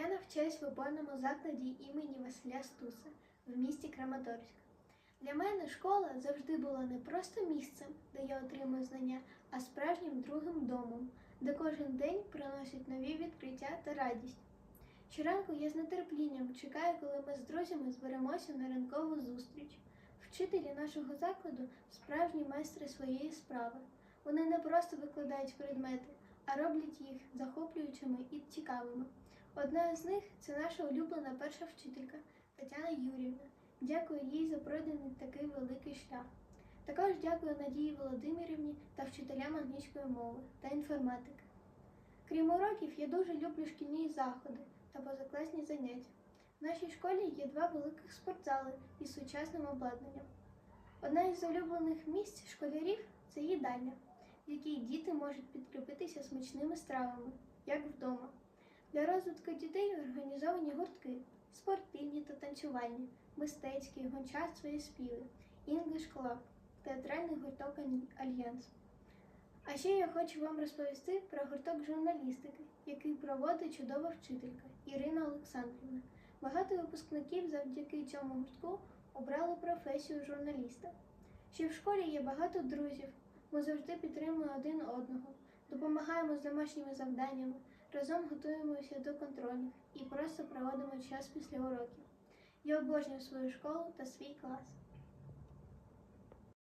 Я навчаюсь в опорному закладі імені Василя Стуса в місті Краматорськ. Для мене школа завжди була не просто місцем, де я отримую знання, а справжнім другим домом, де кожен день приносить нові відкриття та радість. Щоранку я з нетерпінням чекаю, коли ми з друзями зберемося на ранкову зустріч. Вчителі нашого закладу справжні майстри своєї справи. Вони не просто викладають предмети, а роблять їх захоплюючими і цікавими. Одна з них це наша улюблена перша вчителька Тетяна Юрівна. Дякую їй за пройдений такий великий шлях. Також дякую Надії Володимирівні та вчителям англійської мови та інформатики. Крім уроків, я дуже люблю шкільні заходи та позакласні заняття. В нашій школі є два великих спортзали із сучасним обладнанням. Одна із улюблених місць школярів це їдальня, в якій діти можуть підкріпитися смачними стравами, як вдома. Для розвитку дітей організовані гуртки, спортивні та танцювальні, мистецькі, гончарство і співи, English Club, театральний гурток Альянс. А ще я хочу вам розповісти про гурток журналістики, який проводить чудова вчителька Ірина Олександрівна. Багато випускників завдяки цьому гуртку обрали професію журналіста. Ще в школі є багато друзів. Ми завжди підтримуємо один одного, допомагаємо з домашніми завданнями, разом готуємося до контрольних і просто проводимо час після уроків. Я обожнюю свою школу та свій клас.